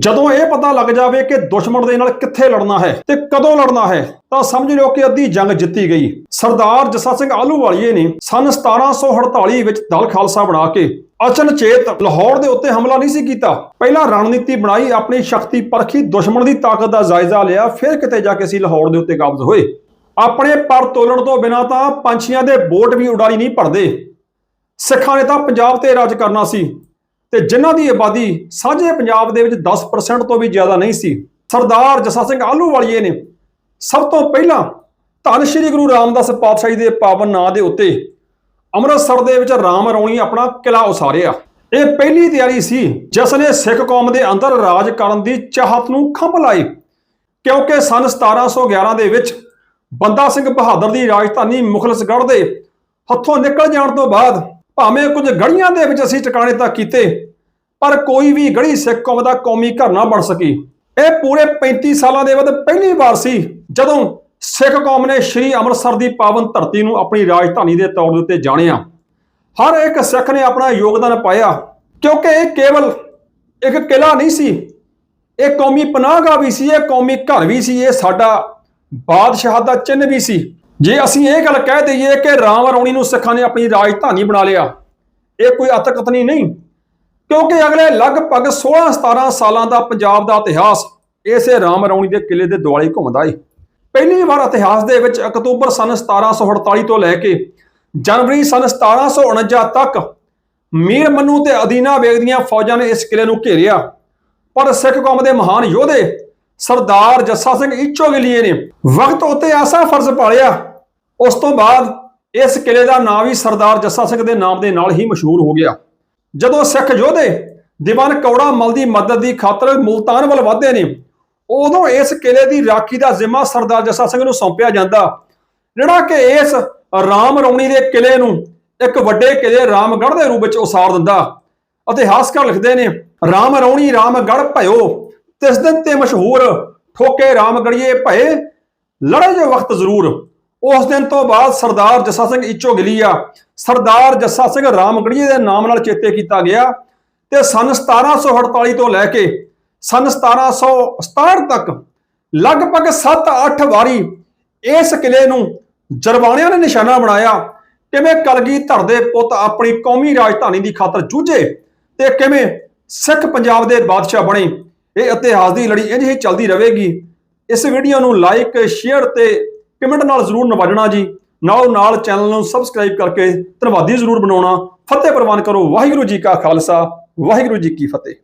ਜਦੋਂ ਇਹ ਪਤਾ ਲੱਗ ਜਾਵੇ ਕਿ ਦੁਸ਼ਮਣ ਦੇ ਨਾਲ ਕਿੱਥੇ ਲੜਨਾ ਹੈ ਤੇ ਕਦੋਂ ਲੜਨਾ ਹੈ, ਤਾਂ ਸਮਝ ਲਿਓ ਕਿ ਅੱਧੀ ਜੰਗ ਜਿੱਤੀ ਗਈ। ਸਰਦਾਰ ਜੱਸਾ ਸਿੰਘ ਆਹਲੂਵਾਲੀਏ ਨੇ ਸਨ 1748 ਵਿੱਚ ਦਲ ਖਾਲਸਾ ਬਣਾ ਕੇ ਅਚਨਚੇਤ ਲਾਹੌਰ ਦੇ ਉੱਤੇ ਹਮਲਾ ਨਹੀਂ ਸੀ ਕੀਤਾ। ਪਹਿਲਾਂ ਰਣਨੀਤੀ ਬਣਾਈ, ਆਪਣੀ ਸ਼ਕਤੀ ਪਰਖੀ, ਦੁਸ਼ਮਣ ਦੀ ਤਾਕਤ ਦਾ ਜਾਇਜ਼ਾ ਲਿਆ, ਫਿਰ ਕਿਤੇ ਜਾ ਕੇ ਸੀ ਲਾਹੌਰ ਦੇ ਉੱਤੇ ਕਾਬਜ਼ ਹੋਏ। ਆਪਣੇ ਪਰ ਤੋਲਣ ਤੋਂ ਬਿਨਾਂ ਤਾਂ ਪੰਛੀਆਂ ਦੇ ਬੋਟ ਵੀ ਉਡਾਰੀ ਨਹੀਂ ਭਰਦੇ। ਸਿੱਖਾਂ ਨੇ ਤਾਂ ਪੰਜਾਬ ਤੇ ਰਾਜ ਕਰਨਾ ਸੀ। ਤੇ ਜਿਨ੍ਹਾਂ ਦੀ ਆਬਾਦੀ ਸਾਂਝੇ ਪੰਜਾਬ ਦੇ ਵਿੱਚ 10% ਤੋਂ ਵੀ ਜ਼ਿਆਦਾ ਨਹੀਂ ਸੀ, ਸਰਦਾਰ ਜੱਸਾ ਸਿੰਘ ਆਹਲੂਵਾਲੀਏ ਨੇ ਸਭ ਤੋਂ ਪਹਿਲਾਂ ਧੰਨ ਸ਼੍ਰੀ ਗੁਰੂ ਰਾਮਦਾਸ ਪਾਤਸ਼ਾਹੀ ਦੇ ਪਾਵਨ ਨਾਂ ਦੇ ਉੱਤੇ ਅੰਮ੍ਰਿਤਸਰ ਦੇ ਵਿੱਚ ਰਾਮ ਰੌਣੀ ਆਪਣਾ ਕਿਲਾ ਉਸਾਰਿਆ। ਇਹ ਪਹਿਲੀ ਤਿਆਰੀ ਸੀ ਜਿਸ ਨੇ ਸਿੱਖ ਕੌਮ ਦੇ ਅੰਦਰ ਰਾਜ ਕਰਨ ਦੀ ਚਾਹਤ ਨੂੰ ਖੰਭ ਲਾਈ। ਕਿਉਂਕਿ ਸਨ 1711 ਦੇ ਵਿੱਚ ਬੰਦਾ ਸਿੰਘ ਬਹਾਦਰ ਦੀ ਰਾਜਧਾਨੀ ਮੁਖਲਸਗੜ੍ਹ ਦੇ ਹੱਥੋਂ ਨਿਕਲ ਜਾਣ ਤੋਂ ਬਾਅਦ ਭਾਵੇਂ ਕੁਝ ਗੜੀਆਂ ਦੇ ਵਿੱਚ ਅਸੀਂ ਟਿਕਾਣੇ ਤਾਂ ਕੀਤੇ, ਪਰ ਕੋਈ ਵੀ ਗੜੀ ਸਿੱਖ ਕੌਮ ਦਾ ਕੌਮੀ ਘਰ ਨਾ ਬਣ ਸਕੀ। ਇਹ ਪੂਰੇ 35 ਸਾਲਾਂ ਦੇ ਬਾਅਦ ਪਹਿਲੀ ਵਾਰ ਸੀ ਜਦੋਂ ਸਿੱਖ ਕੌਮ ਨੇ ਸ੍ਰੀ ਅੰਮ੍ਰਿਤਸਰ ਦੀ ਪਾਵਨ ਧਰਤੀ ਨੂੰ ਆਪਣੀ ਰਾਜਧਾਨੀ ਦੇ ਤੌਰ ਦੇ ਉੱਤੇ ਜਾਣਿਆ। ਹਰ ਇੱਕ ਸਿੱਖ ਨੇ ਆਪਣਾ ਯੋਗਦਾਨ ਪਾਇਆ, ਕਿਉਂਕਿ ਇਹ ਕੇਵਲ ਇੱਕ ਕਿਲਾ ਨਹੀਂ ਸੀ, ਇਹ ਕੌਮੀ ਪਨਾਹਗਾਹ ਵੀ ਸੀ, ਇਹ ਕੌਮੀ ਘਰ ਵੀ ਸੀ, ਇਹ ਸਾਡਾ ਬਾਦਸ਼ਾਹ ਦਾ ਚਿੰਨ੍ਹ ਵੀ ਸੀ। ਜੇ ਅਸੀਂ ਇਹ ਗੱਲ ਕਹਿ ਦਈਏ ਕਿ ਰਾਮ ਰੌਣੀ ਨੂੰ ਸਿੱਖਾਂ ਨੇ ਆਪਣੀ ਰਾਜਧਾਨੀ ਬਣਾ ਲਿਆ, ਇਹ ਕੋਈ ਅਤਕਤਨੀ ਨਹੀਂ ਕਿਉਂਕਿ ਅਗਲੇ ਲਗਭਗ 16 17 ਸਾਲਾਂ ਦਾ ਪੰਜਾਬ ਦਾ ਇਤਿਹਾਸ ਇਸੇ ਰਾਮ ਰੌਣੀ ਦੇ ਕਿਲੇ ਦੇ ਦੁਆਲੇ ਘੁੰਮਦਾ ਏ। ਪਹਿਲੀ ਵਾਰ ਇਤਿਹਾਸ ਦੇ ਵਿੱਚ ਅਕਤੂਬਰ ਸਨ 1748 ਤੋਂ ਲੈ ਕੇ ਜਨਵਰੀ ਸਨ 1749 ਤੱਕ ਮੀਰ ਮੰਨੂ ਤੇ ਅਦੀਨਾ ਬੇਗ ਦੀਆਂ ਫੌਜਾਂ ਨੇ ਇਸ ਕਿਲੇ ਨੂੰ ਘੇਰਿਆ। ਪਰ ਸਿੱਖ ਕੌਮ ਦੇ ਮਹਾਨ ਯੋਧੇ ਸਰਦਾਰ ਜੱਸਾ ਸਿੰਘ ਈਚੋਗਲੀਏ ਨੇ ਵਕਤ ਉੱਤੇ ਐਸਾ ਫਰਜ਼ ਪਾਲਿਆ ਉਸ ਤੋਂ ਬਾਅਦ ਇਸ ਕਿਲੇ ਦਾ ਨਾਂ ਵੀ ਸਰਦਾਰ ਜੱਸਾ ਸਿੰਘ ਦੇ ਨਾਮ ਦੇ ਨਾਲ ਹੀ ਮਸ਼ਹੂਰ ਹੋ ਗਿਆ। ਜਦੋਂ ਸਿੱਖ ਯੋਧੇ ਦੀਵਾਨ ਕੌੜਾ ਮਲ ਦੀ ਮਦਦ ਦੀ ਖਾਤਰ ਮੁਲਤਾਨ ਵੱਲ ਵਧਦੇ ਨੇ, ਉਦੋਂ ਇਸ ਕਿਲੇ ਦੀ ਰਾਖੀ ਦਾ ਜ਼ਿੰਮਾ ਸਰਦਾਰ ਜੱਸਾ ਸਿੰਘ ਨੂੰ ਸੌਂਪਿਆ ਜਾਂਦਾ। ਜਿਹੜਾ ਕਿ ਇਸ ਰਾਮ ਰੌਣੀ ਦੇ ਕਿਲੇ ਨੂੰ ਇੱਕ ਵੱਡੇ ਕਿਲੇ ਰਾਮਗੜ੍ਹ ਦੇ ਰੂਪ ਵਿੱਚ ਉਸਾਰ ਦਿੰਦਾ। ਇਤਿਹਾਸਕਾਰ ਲਿਖਦੇ ਨੇ, ਰਾਮ ਰੌਣੀ, ਰਾਮਗੜ੍ਹ ਭਇਓ, ਤਿਸ ਦਿਨ ਤੇ ਮਸ਼ਹੂਰ ਠੋਕੇ ਰਾਮਗੜੀਏ ਭਏ ਲੜੇ ਜੋ ਵਕਤ ਜ਼ਰੂਰ। ਉਸ ਦਿਨ ਤੋਂ ਬਾਅਦ ਸਰਦਾਰ ਜੱਸਾ ਸਿੰਘ ਇੱਚੋ ਗਲੀਆ ਸਰਦਾਰ ਜੱਸਾ ਸਿੰਘ ਰਾਮਗੜੀਏ ਦੇ ਨਾਮ ਨਾਲ ਚੇਤੇ ਕੀਤਾ ਗਿਆ ਤੇ ਸਨ 1748 ਤੋਂ ਲੈ ਕੇ ਸਨ 1767 ਤੱਕ ਲਗਭਗ 7-8 ਵਾਰੀ ਇਸ ਕਿਲੇ ਨੂੰ ਜਰਵਾਣਿਆਂ ਨੇ ਨਿਸ਼ਾਨਾ ਬਣਾਇਆ ਕਿਵੇਂ ਕਲਗੀਧਰ ਦੇ ਪੁੱਤ ਆਪਣੀ ਕੌਮੀ ਰਾਜਧਾਨੀ ਦੀ ਖਾਤਰ ਜੂਝੇ ਤੇ ਕਿਵੇਂ ਸਿੱਖ ਪੰਜਾਬ ਦੇ ਬਾਦਸ਼ਾਹ ਬਣੇ। ਇਹ ਇਤਿਹਾਸ ਦੀ ਲੜੀ ਇੰਝ ਹੀ ਚੱਲਦੀ ਰਹੇਗੀ। ਇਸ ਵੀਡੀਓ ਨੂੰ ਲਾਈਕ ਸ਼ੇਅਰ ਤੇ ਕਮੈਂਟ ਨਾਲ ਜ਼ਰੂਰ ਨਵਾਜਣਾ ਜੀ। ਨਾਲੋਂ ਨਾਲ ਚੈਨਲ ਨੂੰ ਸਬਸਕ੍ਰਾਈਬ ਕਰਕੇ ਧੰਨਵਾਦੀ ਜ਼ਰੂਰ ਬਣਾਉਣਾ। ਫਤਿਹ ਪ੍ਰਵਾਨ ਕਰੋ। ਵਾਹਿਗੁਰੂ ਜੀ ਕਾ ਖਾਲਸਾ। ਵਾਹਿਗੁਰੂ ਜੀ ਕੀ ਫਤਿਹ।